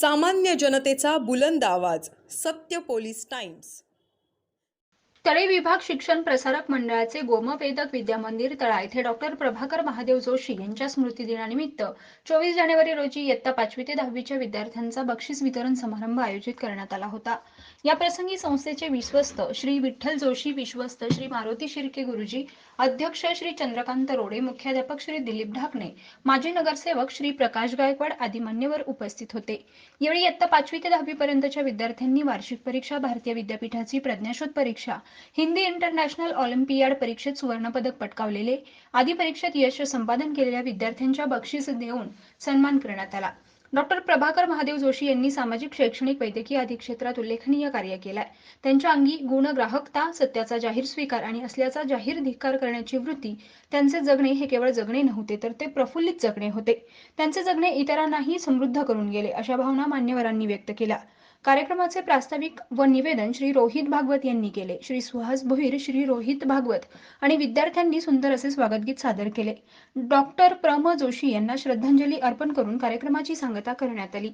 सामान्य जनतेचा बुलंद आवाज सत्य पोलीस टाइम्स. तळे विभाग शिक्षण प्रसारक मंडळाचे गोमवेदक विद्यामंदिर तळा येथे डॉक्टर प्रभाकर महादेव जोशी यांच्या स्मृतिदिनानिमित्त चोवीस जानेवारी रोजी इयत्ता पाचवी ते दहावीच्या विद्यार्थ्यांचा बक्षीस वितरण समारंभ आयोजित करण्यात आला होता. या प्रसंगी संस्थेचे विश्वस्त श्री विठ्ठल जोशी विश्वस्त श्री मारुती शिर्के गुरुजी अध्यक्ष श्री चंद्रकांत रोडे मुख्याध्यापक श्री दिलीप ढाकणे माजी नगरसेवक श्री प्रकाश गायकवाड आदी मान्यवर उपस्थित होते. यावेळी इयत्ता पाचवी ते दहावी पर्यंतच्या विद्यार्थ्यांनी वार्षिक परीक्षा भारतीय विद्यापीठाची प्रज्ञाशोध परीक्षा हिंदी इंटरनॅशनल ऑलिम्पियाड परीक्षेत सुवर्णपदक पटकावलेले आदी परीक्षेत यश संपादन केलेल्या विद्यार्थ्यांच्या बक्षीस देऊन सन्मान करण्यात आला. डॉक्टर प्रभाकर महादेव जोशी यांनी सामाजिक शैक्षणिक वैद्यकीय आदी क्षेत्रात उल्लेखनीय कार्य केलाय. त्यांच्या अंगी गुण ग्राहकता सत्याचा जाहीर स्वीकार आणि असल्याचा जाहीर धिक्कार करण्याची वृत्ती त्यांचे जगणे हे केवळ जगणे नव्हते तर ते प्रफुल्लित जगणे होते. त्यांचे जगणे इतरांनाही समृद्ध करून गेले अशा भावना मान्यवरांनी व्यक्त केल्या. कार्यक्रमाचे प्रास्ताविक व निवेदन श्री रोहित भागवत यांनी केले. श्री सुहास भोईर श्री रोहित भागवत आणि विद्यार्थ्यांनी सुंदर असे स्वागत गीत सादर केले. डॉक्टर प्रम जोशी यांना श्रद्धांजली अर्पण करून कार्यक्रमाची सांगता करण्यात आली.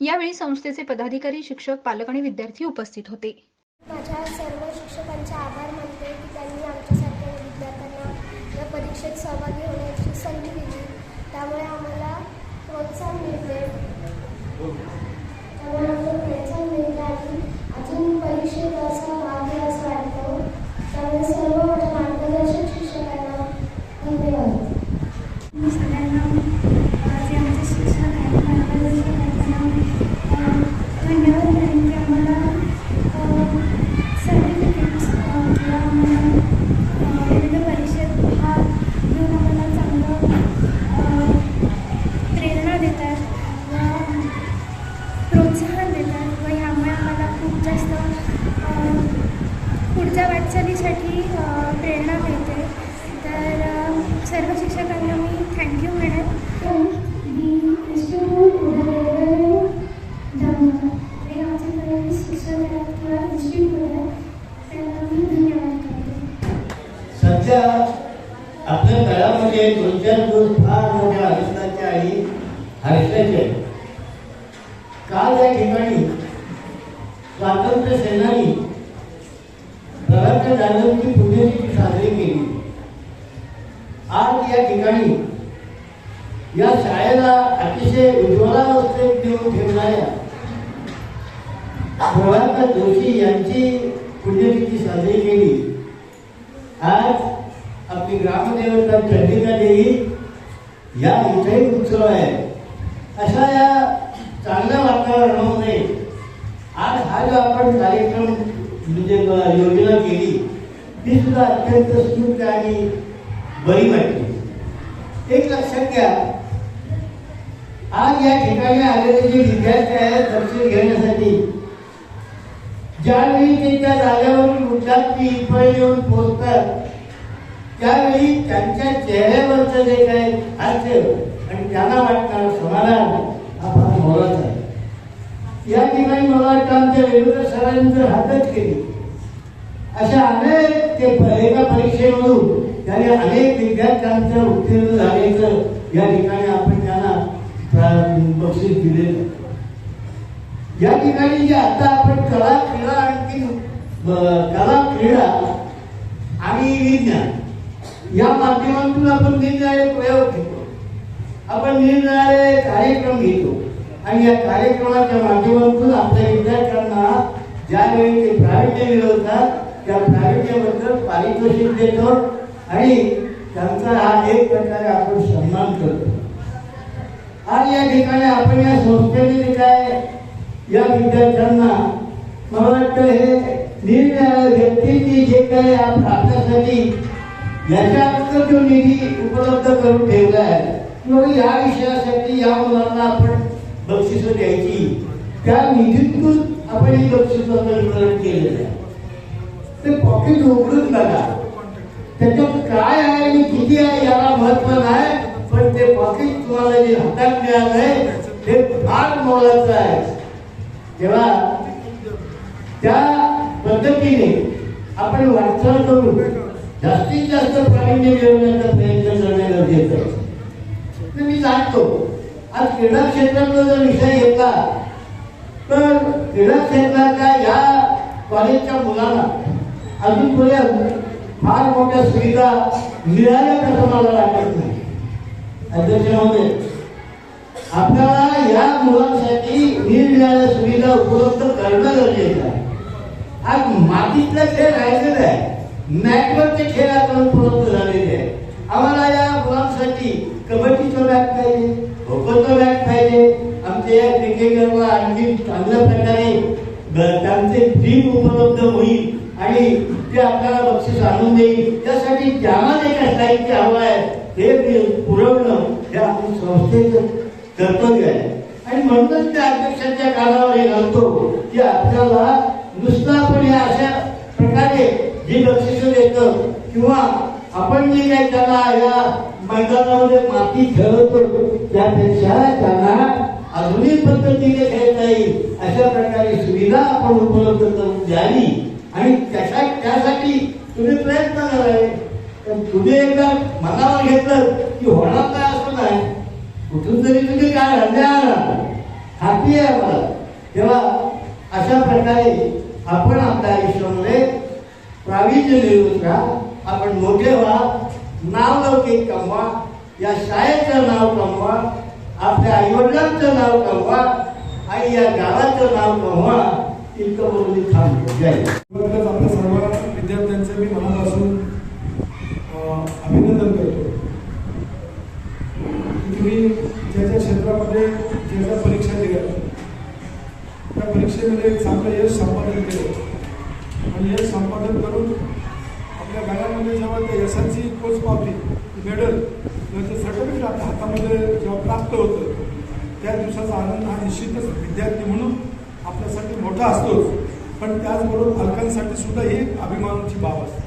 यावेळी संस्थेचे पदाधिकारी शिक्षक पालक आणि विद्यार्थी उपस्थित होते. माझ्या सर्व शिक्षकांचे आभार मानते की त्यांनी आमच्यासारख्या विद्यार्थ्यांना या परीक्षेत सहभागी होण्याची संधी दिली. त्यामुळे आम्हाला प्रोत्साहन मिळते. अजून परीक्षेत असं भाग असं वाटतं. त्यामुळे सर्व काल या ठिकाणी. स्वातंत्र्य सेनानी प्रभाकर जाधवची पुण्यतिथी साजरी केली. आज या ठिकाणी या शाळेला अतिशय उज्ज्वलावस्थेत देऊन ठेवणाऱ्या प्रभाकर जोशी यांची पुण्यतिथी साजरी केली. आज आपली ग्रामदेवता चंडिका देवी या इथेही उत्सव आहे. अशा या चांगल्या वातावरणामध्ये आज हा जो आपण कार्यक्रम म्हणजे योजना केली ती सुद्धा अत्यंत सुंदर आणि बरी वाटली. एक लक्षात घ्या आज या ठिकाणी आलेले जे विद्यार्थी आहेत दर्शन घेण्यासाठी ज्यावेळी ते त्या जागेवरून उठतात ती इथपर्यंत येऊन पोहोचतात त्यावेळी त्यांच्या चेहऱ्यावरचं जे काही हास्य आणि त्यांना वाटणार समाधान आपण फार मोलाचा या ठिकाणी मला वाटतं आमच्या वेगवेगळ्या सरांनी जर हातच केली. अशा अनेक ते एका परीक्षेमधून त्याने अनेक विद्यार्थ्यांचं उत्तीर्ण झाल्याचं या ठिकाणी आपण त्यांना बक्षीस दिलेलं या ठिकाणी जे आता आपण कला क्रीडा आणखी कला क्रीडा आणि विज्ञान या माध्यमातून आपण निरनिराळे प्रयोग घेतो. आपण निरनिराळे कार्यक्रम घेतो. आणि या कार्यक्रमाच्या माध्यमातून आपल्या विद्यार्थ्यांना ज्यावेळी ते प्रावीण्य मिळवतात त्या प्रावीण्याबद्दल पारितोषिक देतो आणि त्यांचा हा एक प्रकारे आपण सन्मान करतो. आज या ठिकाणी आपण या संस्थेने जे काय या विद्यार्थ्यांना मला वाटतं हे निरनिराळ्या व्यक्तींनी जे काही आपल्यासाठी याच्यात जो निधी उपलब्ध करून ठेवला आहे किंवा या विषयासाठी या मुलांना आपण बक्षिस द्यायची. त्या निधीतून आपण ही बक्षिसाचं वितरण केलेलं आहे. ते पॉकेट उघडून बघा. त्याच्यात काय आहे आणि किती आहे याला महत्त्व नाही पण ते पॉकेट तुम्हाला जे हातात मिळालंय ते फार मोलाचं आहे. तेव्हा त्या पद्धतीने आपण वाटचाल करू जास्तीत जास्त प्रावीण्य मिळवण्याचा प्रयत्न करणे गरजेचं आहे. मी सांगतो आज क्रीडा क्षेत्रातला जर विषय घेतला तर क्रीडा क्षेत्राच्या या कॉलेजच्या मुलांना अजूनपर्यंत फार मोठ्या सुविधा मिळाल्या कसं मला वाटत नाही. अध्यक्ष आपल्याला या मुलांसाठी निरनिराळ्या सुविधा उपलब्ध करणं गरजेचं आहे. आज मातीतले खेळ राहिलेले आहे मॅटवरचे खेळ आपण उपलब्ध झालेले आहे आम्हाला या मुलांसाठी कबड्डीचं बॅट पाहिजे खो खोचं बॅट पाहिजे. आमच्या या क्रिकेटरला आणखी चांगल्या प्रकारे त्यांचे टीम उपलब्ध होईल आणि ते आपल्याला बक्षीस आणून देईल. त्यासाठी ज्यांना जे काय साहित्य हवं आहे हे पुरवणं हे आपण संस्थेचं कर्तव्य आहे. आणि म्हणूनच त्या अध्यक्षांच्या कानावर हे घालतो की आपल्याला नुसतं आपण या अशा प्रकारे जी बक्षिसं देतं किंवा आपण जे काही त्यांना या मैदानामध्ये माती खेळवतो त्यापेक्षा त्यांना आधुनिक पद्धतीने खेळता येईल अशा प्रकारे सुविधा आपण उपलब्ध करून द्यावी. आणि त्याच्या त्यासाठी तुम्ही प्रयत्न करावे. पण तुम्ही एकदा मनावर घेतलं की होणार काय असं नाही. कुठून तरी तुम्ही काय आणणार खात्री आहे मला तेव्हा अशा प्रकारे आपण आपल्या आयुष्यामध्ये प्रावीण्य मिळवून का आपण मोठे व्हा नाव लौकिक कमवा या शाळेचं नाव कमवा आपल्या आईवडिलांचं नाव कमवा आणि या गावाचं नाव कमवा इतकं बोलून थांबतो जय आपल्या सर्व विद्यार्थ्यांचं मी मनापासून अभिनंदन करतो. तुम्ही ज्या क्षेत्रामध्ये ज्या परीक्षा दिल्या त्या परीक्षेमध्ये चांगलं यश संपादन केलं. आणि यश संपादन एस एल सी यशाची पोच पावली मेडल म्हणजे सर्टिफिकेट आपल्या हातामध्ये जेव्हा प्राप्त होतं त्या दिवसाचा आनंद हा निश्चितच विद्यार्थी म्हणून आपल्यासाठी मोठा असतोच. पण त्याचबरोबर पालकांसाठी सुद्धा ही एक अभिमानाची बाब असते.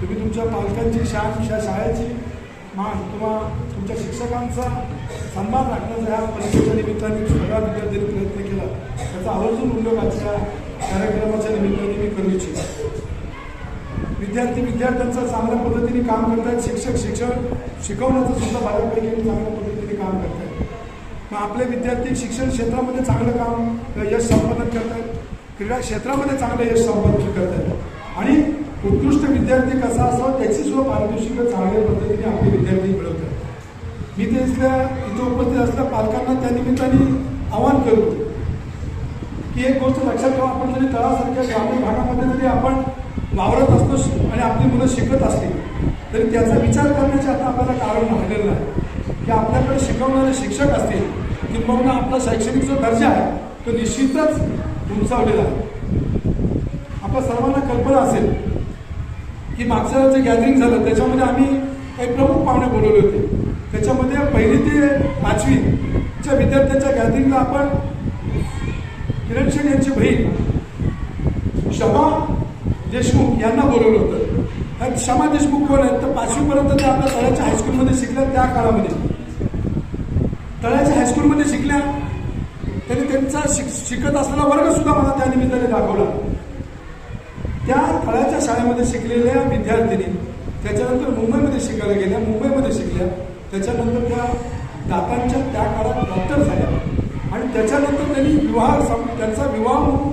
तुम्ही तुमच्या पालकांची शान शा शाळेची मान किंवा तुमच्या शिक्षकांचा सन्मान राखण्याचा ह्या परीक्षेच्या निमित्ताने सगळ्या विद्यार्थ्यांनी प्रयत्न केला. त्याचा आवर्जून उल्लेख आजच्या कार्यक्रमाच्या निमित्ताने मी करू इच्छितो. विद्यार्थी विद्यार्थ्यांचं चांगल्या पद्धतीने काम करतायत. शिक्षक शिक्षण शिकवण्याचं सुद्धा बऱ्यापैकी चांगल्या पद्धतीने काम करतायत. मग आपले विद्यार्थी शिक्षण क्षेत्रामध्ये चांगलं काम यश संपादन करतायत. क्रीडा क्षेत्रामध्ये चांगलं यश संपादन करतायत. आणि उत्कृष्ट विद्यार्थी कसा असावा त्याची सुद्धा पारितोषिक चांगल्या पद्धतीने आपले विद्यार्थी मिळवतात. मी ते इथल्या इथं उपस्थित असल्या पालकांना त्या निमित्ताने आवाहन करतो की एक गोष्ट लक्षात ठेवा आपण जरी तळासारख्या ग्रामीण भागामध्ये जरी आपण वावरत असतो आणि आपली मुलं शिकत असतील तरी त्याचा विचार करण्याचे आता आपल्याला कारण राहिलेलं नाही. की आपल्याकडे शिकवणारे शिक्षक असतील किंबहुना आपला शैक्षणिक जो दर्जा आहे तो निश्चितच उंचावलेला आहे. आपल्या सर्वांना कल्पना असेल की मागचं जे गॅदरिंग झालं त्याच्यामध्ये आम्ही काही प्रमुख पाहुणे बोलवले होते. त्याच्यामध्ये पहिली ते पाचवीच्या विद्यार्थ्यांच्या गॅदरिंगला आपण किरण शेठ यांची बहीण क्षमा देशमुख यांना बोलवलं होतं. त्या क्षमा देशमुख कोण आहेत? तर पाचवीपर्यंत त्या आपल्या तळ्याच्या हायस्कूलमध्ये शिकल्या त्या काळामध्ये. तळ्याच्या हायस्कूलमध्ये शिकल्या. त्यांनी त्यांचा शिक शिकत असलेला वर्ग सुद्धा मला त्या निमित्ताने दाखवला. त्या तळ्याच्या शाळेमध्ये शिकलेल्या विद्यार्थिनी त्याच्यानंतर मुंबईमध्ये शिकायला गेल्या मुंबईमध्ये शिकल्या. त्याच्यानंतर त्या दातांच्या त्या काळात डॉक्टर झाल्या. आणि त्याच्यानंतर त्यांनी विवाह सम त्यांचा विवाह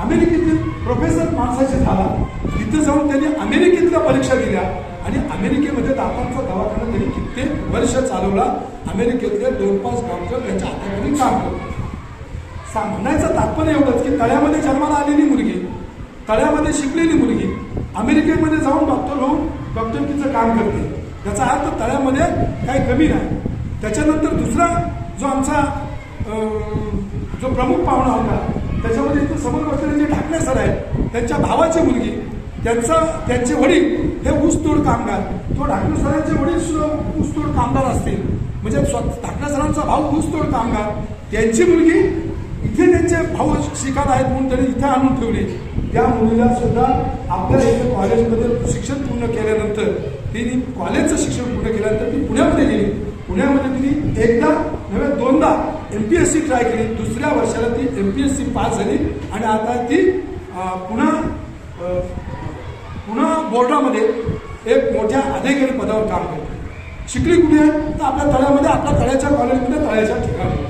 अमेरिकेतील प्रोफेसर माणसाचे झाला. तिथे जाऊन त्यांनी अमेरिकेतल्या परीक्षा दिल्या. आणि अमेरिकेमध्ये दातांचा दवाखाना त्यांनी कित्येक वर्ष चालवला. अमेरिकेतले दोन पाच डॉक्टर त्यांच्या हाताखाली काम करतो सा म्हणायचं तात्पर्य एवढंच की तळ्यामध्ये जन्माला आलेली मुलगी तळ्यामध्ये शिकलेली मुलगी अमेरिकेमध्ये जाऊन डॉक्टर होऊन डॉक्टरकीचं काम करते. याचा अर्थ तळ्यामध्ये काही कमी नाही. त्याच्यानंतर दुसरा जो आमचा जो प्रमुख पाहुणा होता त्याच्यामध्ये इथं समोर बसलेले जे ठाकरे सर आहेत त्यांच्या भावाची मुलगी त्यांचा त्यांचे वडील हे ऊसतोड कामगार. तो ठाकरे सरांचे वडील सुद्धा ऊसतोड कामगार असतील. म्हणजे स्व ठाकरे सरांचा भाऊ ऊसतोड कामगार. त्यांची मुलगी इथे त्यांचे भाऊ शिकत आहेत म्हणून त्यांनी इथे आणून ठेवली. त्या मुलीला सुद्धा आपल्या इथे कॉलेजमध्ये शिक्षण पूर्ण केल्यानंतर तिने कॉलेजचं शिक्षण पूर्ण केल्यानंतर ती पुण्यामध्ये गेली. पुण्यामध्ये तिने एकदा नव्हे दोनदा M P S C try केली. दुसऱ्या वर्षाला ती M P S C pass झाली. आणि आता ती पुन्हा पुन्हा बोर्डामध्ये एक मोठ्या अधिकारी पदावर काम करते शिकली कुठे आहे? तर आपल्या तळ्यामध्ये आपल्या तळ्याच्या कॉलेजमध्ये तळ्याच्या ठिकाणी.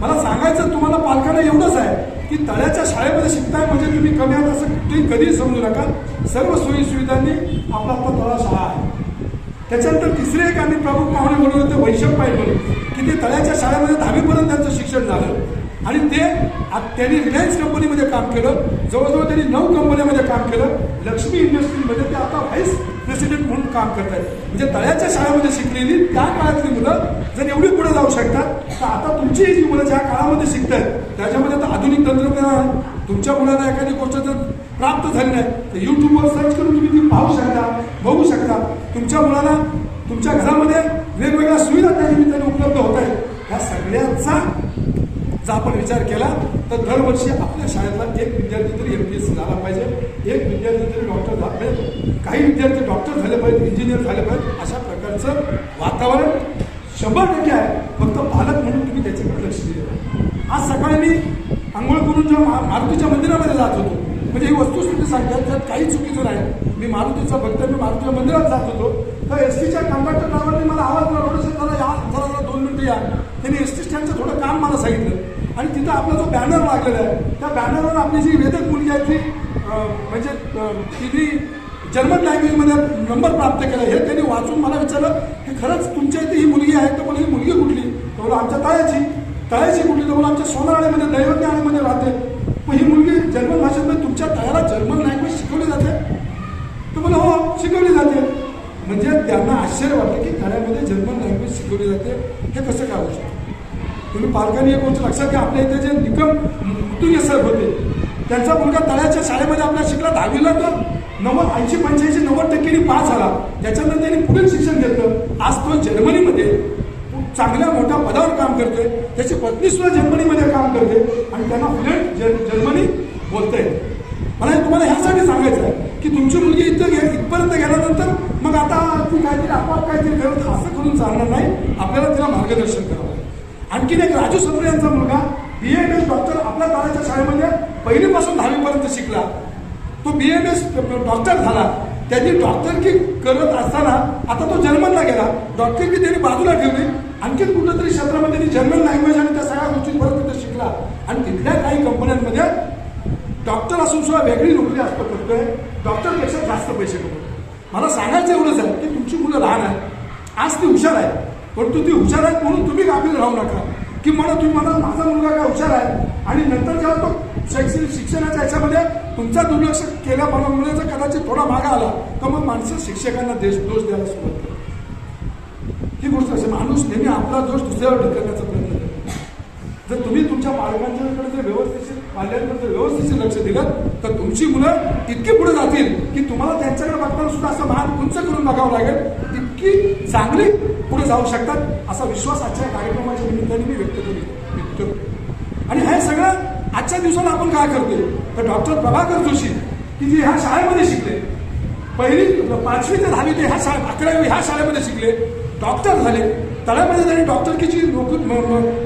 मला सांगायचं तुम्हाला पालकांना एवढंच आहे की तळ्याच्या शाळेमध्ये शिकताय म्हणजे तुम्ही कमी आहात असं कुठेही कधीही समजू नका. सर्व सोयी सुविधांनी आपला आपला तळा शाळा आहे. त्याच्यानंतर तिसरे एक आम्ही प्रमुख पाहुणे म्हणून होते वैशभ पाय म्हणून. की ते तळ्याच्या शाळेमध्ये दहावीपर्यंत त्यांचं शिक्षण झालं. आणि ते त्यांनी रिलायन्स कंपनीमध्ये काम केलं. जवळजवळ त्यांनी नऊ कंपन्यामध्ये काम केलं. लक्ष्मी इंडस्ट्रीमध्ये ते आता व्हाईस प्रेसिडेंट म्हणून काम करत आहेत म्हणजे तळ्याच्या शाळेमध्ये शिकलेली त्या काळातली मुलं जर एवढी पुढे जाऊ शकतात तर आता तुमची जी मुलं ज्या काळामध्ये शिकत आहेत त्याच्यामध्ये आता आधुनिक तंत्रज्ञान आहे. तुमच्या मुलांना एखादी गोष्ट जर प्राप्त झाली नाही तर यूट्यूबवर सर्च करून तुम्ही ती पाहू शकता बघू शकता. तुमच्या मुलाला तुमच्या घरामध्ये वेगवेगळ्या सुविधा त्या निमित्ताने उपलब्ध होत आहेत. ह्या सगळ्यांचा जर आपण विचार केला तर दरवर्षी आपल्या शाळेतला एक विद्यार्थी तरी एम पी एस सी झाला पाहिजे. एक विद्यार्थी तरी डॉक्टर झाला पाहिजे. काही विद्यार्थी डॉक्टर झाले पाहिजेत इंजिनियर झाले पाहिजेत. अशा प्रकारचं वातावरण शंभर टक्के आहे. फक्त पालक म्हणून तुम्ही त्याच्याकडे लक्ष दिले आज सकाळी मी आंघोळ करून जेव्हा मारुतीच्या मंदिरामध्ये जात होतो म्हणजे ही वस्तुस्थिती सांगतात त्यात काही चुकीचं नाही. मी मारुतीचा भक्त मी मारुतीच्या मंदिरात जात होतो. तर एस टीच्या कंडक्टर ड्रायव्हरने मला आवाज दिला थोडंसं जरा या जरा जरा दोन मिनटं या. त्यांनी एस टी स्टँडचं थोडं काम मला सांगितलं. आणि तिथं आपला जो बॅनर लागलेला आहे त्या बॅनरवर आपली जी वेदक मुलगी आहे ती म्हणजे तिने जर्मन लँग्वेजमध्ये नंबर प्राप्त केला. हे त्यांनी वाचून मला विचारलं की खरंच तुमच्या इथे ही मुलगी आहे तर मला ही मुलगी कुठली? तर मला आमच्या तळ्याची. तळ्याची कुठली? तर मला आमच्या सोनाळ्यामध्ये दैवज्ञानामध्ये राहते. पण ही मुलगी जर्मन भाषेमध्ये तुमच्या तळ्याला जर्मन लँग्वेज शिकवली जाते? तर मला हो शिकवली जाते. म्हणजे त्यांना आश्चर्य वाटलं की तळ्यामध्ये जर्मन लँग्वेज शिकवली जाते. हे कसं काय होऊ शकतं? तुम्ही पालकांनी एक गोष्ट लक्षात घ्या. आपल्या इथे जे निकम मुतुंगे सर होते त्यांचा मुलगा तळ्याच्या शाळेमध्ये आपला शिकला दहावीला तर नव्वद ऐंशी पंच्याऐंशी नव्वद टक्क्यांनी पास झाला. त्याच्यानंतर त्यांनी पुढील शिक्षण घेतलं. आज तो जर्मनीमध्ये चांगल्या मोठ्या पदावर काम करते त्याची पत्नी सुद्धा जर्मनीमध्ये काम करते आणि त्यांना फ्लुएंट जर्मनी बोलते मला हे तुम्हाला ह्यासाठी सांगायचं आहे. की तुमची मुलगी इथं घे इथपर्यंत गेल्यानंतर मग आता ती काहीतरी आपोआप काहीतरी करत असं करून चालणार नाही. आपल्याला तिला मार्गदर्शन करावं लागेल. आणखीन एक राजू समरे यांचा मुलगा बी एम एस डॉक्टर आपल्या ताराच्या शाळेमध्ये पहिलीपासून दहावीपर्यंत शिकला. तो बी एम एस डॉक्टर झाला. त्यांनी डॉक्टरकी करत असताना आता तो जर्मनला गेला. डॉक्टरकी त्यांनी बाजूला ठेवली. आणखीन कुठंतरी क्षेत्रामध्ये त्यांनी जर्मन लँग्वेज आणि त्या सगळ्या गोष्टी परत तिथे शिकला. आणि तिथल्या काही कंपन्यांमध्ये डॉक्टर असून सुद्धा वेगळी नोकरी असतो करतोय. डॉक्टरपेक्षा जास्त पैसे कमवतो. मला सांगायचं एवढंच आहे की तुमची मुलं लहान आहेत. आज ती हुशार आहे परंतु ती हुशार आहेत म्हणून तुम्ही गाफील राहू नका. की म्हणा तुम्ही म्हणा माझा मुलगा काय हुशार आहे? आणि नंतर जेव्हा तो शैक्षणिक शिक्षणाच्या ह्याच्यामध्ये तुमचा दुर्लक्ष केल्यामुळे जर कदाचित थोडा मागा आला तर मग माणसं शिक्षकांना देश दोष द्यायला सुरुवात ही गोष्ट असे माणूस नेहमी आपला दोष दुसऱ्यावर ढकलण्याचा प्रयत्न करतो. जर तुम्ही तुमच्या पालकांच्याकडे जर व्यवस्थित पाल्यांकडे जर व्यवस्थित लक्ष दिलं तर तुमची मुलं इतकी पुढे जातील की तुम्हाला त्यांच्याकडे बघताना सुद्धा असं मान उंच करून बघावं लागेल. इतकी चांगली पुढे जाऊ शकतात असा विश्वास आजच्या कार्यक्रमाच्या निमित्ताने मी व्यक्त केली व्यक्त आणि हे सगळं आजच्या दिवसाला आपण काय करतोय? तर डॉक्टर प्रभाकर जोशी की जे ह्या शाळेमध्ये शिकले. पहिली पाचवी ते दहावी ते ह्या शाळे अकरावी ह्या शाळेमध्ये शिकले. डॉक्टर झाले. तळ्यामध्ये त्यांनी डॉक्टरकीची नोकरी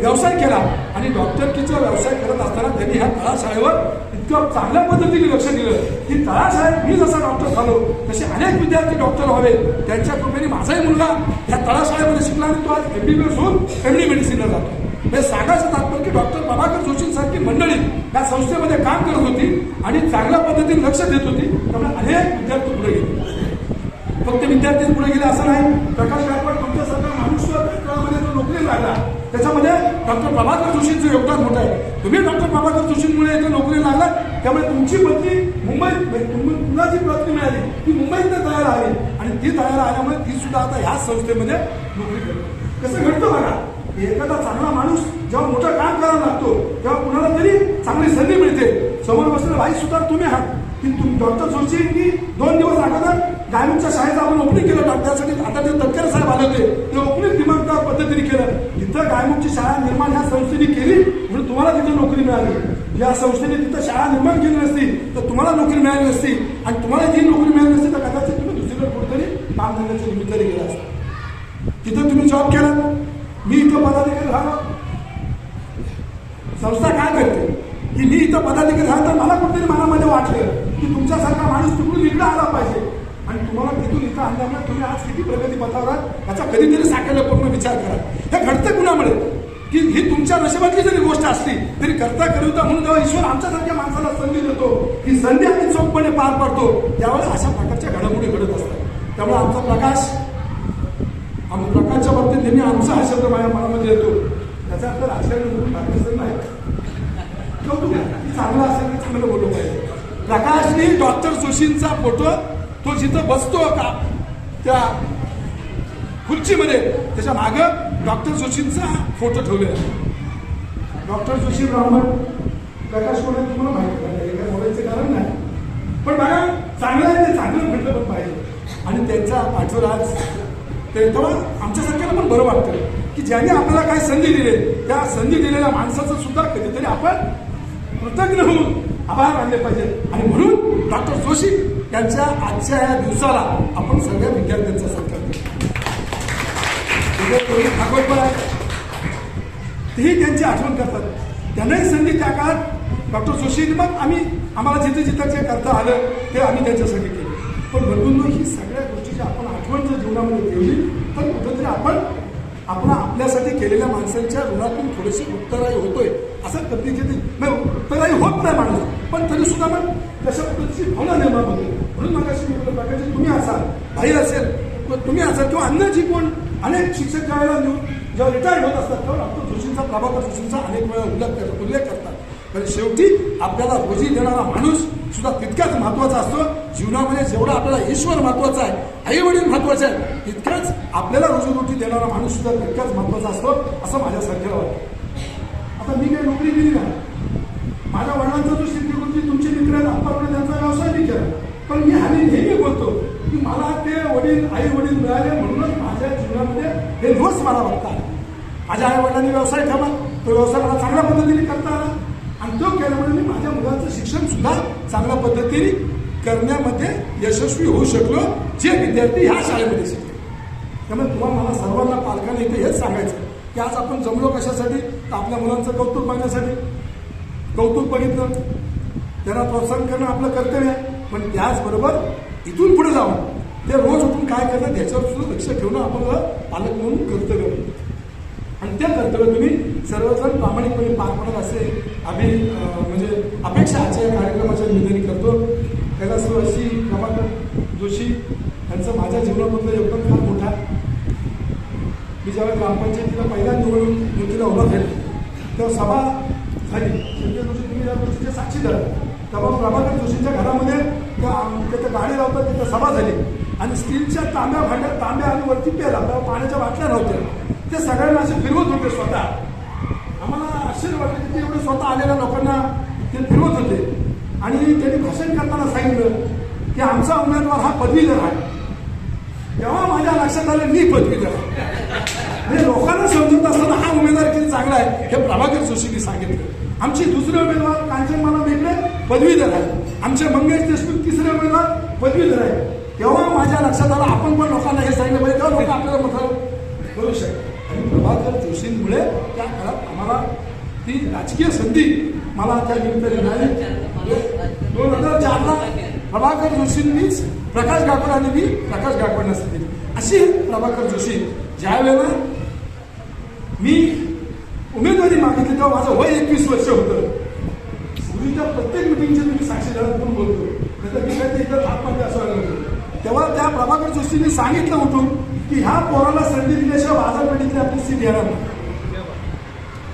व्यवसाय केला. आणि डॉक्टरकीचा व्यवसाय करत असताना त्यांनी ह्या तळाशाळेवर इतकं चांगल्या पद्धतीने लक्ष दिलं. की तळाशाळेत मी जसा डॉक्टर झालो तसे अनेक विद्यार्थी डॉक्टर व्हावे. त्यांच्या कृपेने माझाही मुलगा ह्या तळाशाळेमध्ये शिकला आणि तो आज एमबीबीएस होऊन एमडी मेडिसिनला जातो. हे सांगायचं तात्पर्य की डॉक्टर प्रभाकर जोशींसारखी मंडळी या संस्थेमध्ये काम करत होती आणि चांगल्या पद्धतीने लक्ष देत होती. त्यामुळे अनेक विद्यार्थी पुढे गेले. फक्त विद्यार्थी पुढे गेले असं नाही. प्रकाश गायकवाड तुमच्यासारखा माणूस सुद्धा लागला त्याच्यामध्ये डॉक्टर प्रभाकर जोशींचं योगदान मोठं आहे. तुम्ही डॉक्टर प्रभाकर जोशींमुळे इथे नोकरी लागला त्यामुळे तुमची पत्नी मुंबईत म्हणजे तुला जी पत्नी मिळाली. ती मुंबईत तयार आली आणि ती तयार आल्यामुळे ती सुद्धा आता ह्याच संस्थेमध्ये नोकरी करते. कसं घडतं बघा एखादा चांगला माणूस जेव्हा मोठं काम करायला लागतो तेव्हा कुणाला तरी चांगली संधी मिळते. समोर बसलेला भाई सुद्धा तुम्ही आहात. की तुम डॉक्टर जोशींनी दोन दिवस अगोदर गायमच्या शाळेचं आपण ओपनिंग केलं डॉक्टरसाठी आता ते तटकरे साहेब आले होते. ते ओपनिंग दिमागदार पद्धतीने केलं. तिथं गायमुखची शाळा निर्माण ह्या संस्थेने केली म्हणून तुम्हाला तिथं नोकरी मिळाली. या संस्थेने तिथं शाळा निर्माण केली नसती तर तुम्हाला नोकरी मिळाली नसती. आणि तुम्हाला जी नोकरी मिळाली नसती तर कदाचित तुम्ही दुसरीकडे कुठेतरी काम धंद्याच्या निमित्ताने गेला असता. तिथं तुम्ही जॉब केला. मी इथं पदाधिकारी झालो संस्था काय करते? की मी इथं पदाधिकारी झालो तर मला कुठेतरी मनामध्ये वाटलं की तुमच्यासारखा माणूस तिकडून इकडं आला पाहिजे. आणि तुम्हाला तिथून इथं आणल्यामुळे तुम्ही आज किती प्रगती पथावर आहात याचा कधीतरी साकायला पूर्ण विचार करा. हे घडतं कुणामुळे? की ही तुमच्या नशिबातली जरी गोष्ट असली तरी करता करता म्हणून जेव्हा ईश्वर आमच्यासारख्या माणसाला संधी देतो ही संधी आम्ही चोखपणे पार पाडतो त्यावेळेस अशा प्रकारच्या घडामोडी घडत असतात. त्यामुळे आमचा प्रकाश आम्ही प्रकाशच्या बाबतीत नेहमी आमचा हा शब्द माझ्या मनामध्ये येतो. त्याचा अर्थ राजकारण म्हणून नाही कौतुक आहे. की चांगलं असेल तर चांगलं बोलू पाहिजे. प्रकाशने डॉक्टर जोशींचा फोटो तो जिथं बसतो का त्या खुर्चीमध्ये त्याच्या मागं डॉक्टर जोशींचा फोटो ठेवलेला आहे. डॉक्टर जोशी ब्राह्मण प्रकाश कोण तुम्हाला माहिती आहे काय बोलायचं कारण नाही. पण बघा चांगलं आहे ते चांगलं म्हटलं पण पाहिजे. आणि त्यांच्या पाठवर आज ते तेव्हा आमच्यासारख्याला पण बरं वाटतं की ज्याने आपल्याला काय संधी दिली त्या संधी दिलेल्या माणसाचं सुद्धा कधीतरी आपण कृतज्ञ होऊन आभार मानले पाहिजे. आणि म्हणून डॉक्टर जोशी यांच्या आजच्या या दिवसाला आपण सगळ्या विद्यार्थ्यांचा सत्कार करतो उद्या आहे तेही त्यांची आठवण करतात. त्यांनाही संधी त्या काळात डॉक्टर जोशी मग आम्ही आम्हाला जिथे जिथं जे करता आलं ते आम्ही त्यांच्यासाठी केलं. पण बंधूंनो ही सगळ्या गोष्टीची आपण आठवण जर जीवनामध्ये ठेवली. तर कुठंतरी आपण आपण आपल्यासाठी केलेल्या माणसांच्या ऋणातून थोडीशी उत्तराई होतोय असं कधी कधी नाही उत्तराई होत नाही माणूस. पण तरी सुद्धा मग तशा पद्धतीची भावना निर्माण होते म्हणून मग अशी म्हटलं प्रकारचे तुम्ही असाल भाई असेल तुम्ही असाल किंवा अन्य जी कोण अनेक शिक्षक ज्यावेळेला निवड जेव्हा रिटायर्ड होत असतात तेव्हा डॉक्टर जोशींचा प्रभाकर जोशींचा अनेक वेळा उल्लेख करतात उल्लेख करतात. कारण शेवटी आपल्याला रोजी देणारा माणूस सुद्धा तितकाच महत्त्वाचा असतो. जीवनामध्ये जेवढा आपल्याला ईश्वर महत्त्वाचा आहे आई वडील महत्त्वाचे आहे तितकंच आपल्याला रोजीरोटी देणारा माणूस सुद्धा तितकाच महत्त्वाचा असतो असं माझ्यासारख्याला वाटतं. आता मी काही नोकरी केली नाही. माझ्या वडिलांचा जो शेतीवृत्ती आतापर्यंत त्यांचा व्यवसाय मी केला. पण मी हल्ली नेहमी बोलतो की मला ते वडील आई वडील मिळाले म्हणूनच माझ्या जीवनामध्ये हे दिवस मला बघता माझ्या आई वडिलांनी व्यवसाय ठेवला तो व्यवसाय मला चांगल्या पद्धतीने करता आला. आणि तो केल्यामुळे म्हणजे मी माझ्या मुलाचं शिक्षण सुद्धा चांगल्या पद्धतीने करण्यामध्ये यशस्वी होऊ शकलो जे विद्यार्थी ह्या शाळेमध्ये शिकले. त्यामुळे तुम्हाला मला सर्वांना पालकांना इथे हेच सांगायचं की आज आपण जमलो कशासाठी? तर आपल्या मुलांचं कौतुक बघण्यासाठी कौतुक बघितलं. त्यांना प्रोत्साहन करणं आपलं कर्तव्य आहे. पण त्याचबरोबर इथून पुढे जाऊन ते रोज उठून काय करतात याच्यावर सुद्धा लक्ष ठेवणं आपलं पालक म्हणून कर्तव्य आणि त्या कर्तव्य तुम्ही सर्वजण प्रामाणिकपणे पार पडत असे आम्ही म्हणजे अपेक्षा आजच्या या कार्यक्रमाच्या निवेदन करतो. त्याला सर्व अशी प्रमाण जोशी यांचं माझ्या जीवनामधलं योगदान फार मोठा मी ज्यावेळेस ग्रामपंचायतीला पहिल्या निवडून निवडीला उभा केलं तेव्हा सभा झाली. जोशी तुम्ही या गोष्टीचे साक्षीदार तेव्हा प्रभाकर जोशींच्या घरामध्ये त्या तिथं गाडी लावतात तिथं सभा झाली. आणि स्टीलच्या तांब्या भांड्या तांब्या आणि वरती पेला तेव्हा पाण्याच्या बाटल्या नव्हत्या. ते सगळ्यांना असे फिरवत होते स्वतः. आम्हाला आश्चर्य वाटलं की ते एवढे स्वतः आलेल्या लोकांना ते फिरवत होते. आणि त्यांनी भाषण करताना सांगितलं की आमचा उमेदवार हा पदवीधर आहे. तेव्हा माझ्या लक्षात आलं मी पदवीधर आहे. म्हणजे लोकांना समजत असताना हा आहे. हे प्रभाकर जोशींनी सांगितलं. आमची दुसरे उमेदवार कांचनमाला वेगळे पदवीधर आहे. आमचे मंगेश देशमुख तिसरे उमेदवार पदवीधर आहे. तेव्हा माझ्या लक्षात आलं आपण पण लोकांना हे सांगितलं. पाहिजे तेव्हा लोक आपल्याला मत करू शकतात आणि प्रभाकर जोशींमुळे त्या काळात आम्हाला ती राजकीय संधी मला त्या निमित्ताने मिळाली. दोन हजार चारला प्रभाकर जोशींनीच प्रकाश गायकवाड आणि मी प्रकाश गायकवाडना दिली. अशी प्रभाकर जोशी ज्या वेळेला मी उमेदवारी मागितली तेव्हा माझं वय एकवीस वर्ष होतं पूर्वीच्या प्रत्येक मिटिंगचे तुम्ही साक्षीदार म्हणून बोलतो नाही तर मी काय इथं आतमध्ये असं लागलो तेव्हा त्या प्रभाकर जोशींनी सांगितलं उठून की ह्या पोराला संधी दिल्याशिवाय बाजारपेठेतली आपली सीट येणार नाही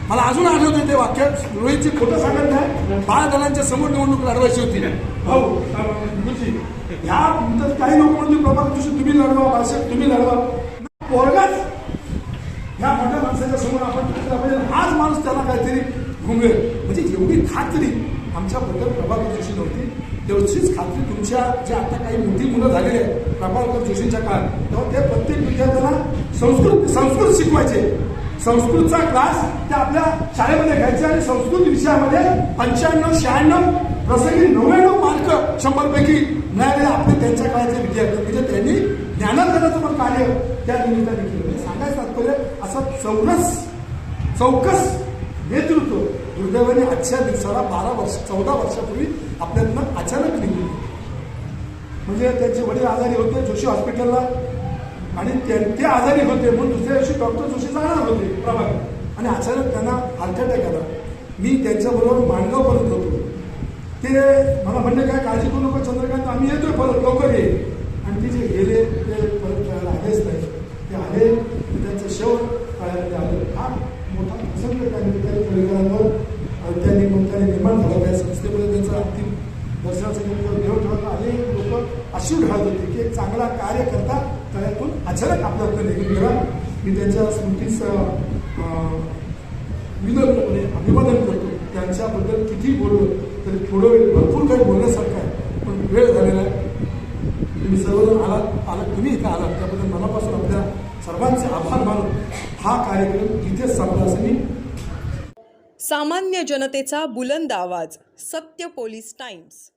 मला अजून आठवते ते वाक्य. रोहितचे खोटं सांगत नाही. बाळ दलांच्या समोर निवडणूक लढवायची होती. भाऊ गुरुजी ह्या नंतर काही लोक म्हणते प्रभाकर जोशी तुम्ही लढवा भाषक तुम्ही लढवा. पोरगाच ह्या मोठ्या माणसाच्या समोर आपण टाकला पाहिजे. आज माणूस त्याला काहीतरी घुमेल म्हणजे एवढी खात्री आमच्याबद्दल प्रभाकर जोशी नव्हती. तेवढीच खात्री तुमच्या जे आता काही मोठी मुलं झालेली आहेत प्रभाकर जोशींच्या काळात. तेव्हा ते प्रत्येक विद्यार्थ्याला संस्कृत संस्कृत शिकवायचे. संस्कृतचा क्लास ते आपल्या शाळेमध्ये घ्यायचे आणि संस्कृत विषयामध्ये पंच्याण्णव शहाण्णव प्रसंगी नव्याण्णव मार्क शंभरपैकी मिळाले आपले त्यांच्या काळाचे विद्यार्थी. म्हणजे त्यांनी ज्ञानांतराचं पण कार्य त्या निमित्ताने केलं. म्हणजे सांगायचं तात्पर्य असं चौरस चौकस नेतृत्व दुर्दैवाने आजच्या दिवसाला बारा वर्ष चौदा वर्षापूर्वी आपल्यातनं अचानक निघून म्हणजे त्यांचे वडील आजारी होते जोशी हॉस्पिटलला आणि त्या- ते आजारी होते म्हणून दुसऱ्या दिवशी डॉक्टर जोशी जाणार होते प्रभावी. आणि अचानक त्यांना हार्ट अटॅक आला. मी त्यांच्याबरोबर माणगावपर्यंत होतो. ते मला म्हणले काय काळजी करू नको चंद्रकांत आम्ही येतोय परत लवकर ये. आणि ते जे गेले ते परत त्याला आलेच नाही ते आले त्यांचं शेवट काळामध्ये आलं हा मोठा प्रसंग त्या निमित्ताने परिकरांवर अं, निर्माण झाला. त्या संस्थेमध्ये त्यांचा अंतिम दर्शनाचं निमित्त देव ठेवला आले. लोक अशी घालत होते की एक चांगला कार्यकर्ता त्यातून अचानक आपल्याकडे निघून गेला. मी त्यांच्या स्मृतीच अं, विनम्रपणे अभिवादन करतो. त्यांच्याबद्दल किती बोललो तरी थोडं वेळ भरपूर काही बोलण्यासारखं आहे. पण वेळ झालेला आहे. तुम्ही सर्वजण आलात आलात तुम्ही इथं आलात. त्याबद्दल मनापासून आपल्या सर्वांचे आभार मानून हा कार्यक्रम इथेच संपला. असं मी सामान्य जनतेचा बुलंद आवाज सत्य पोलीस टाइम्स.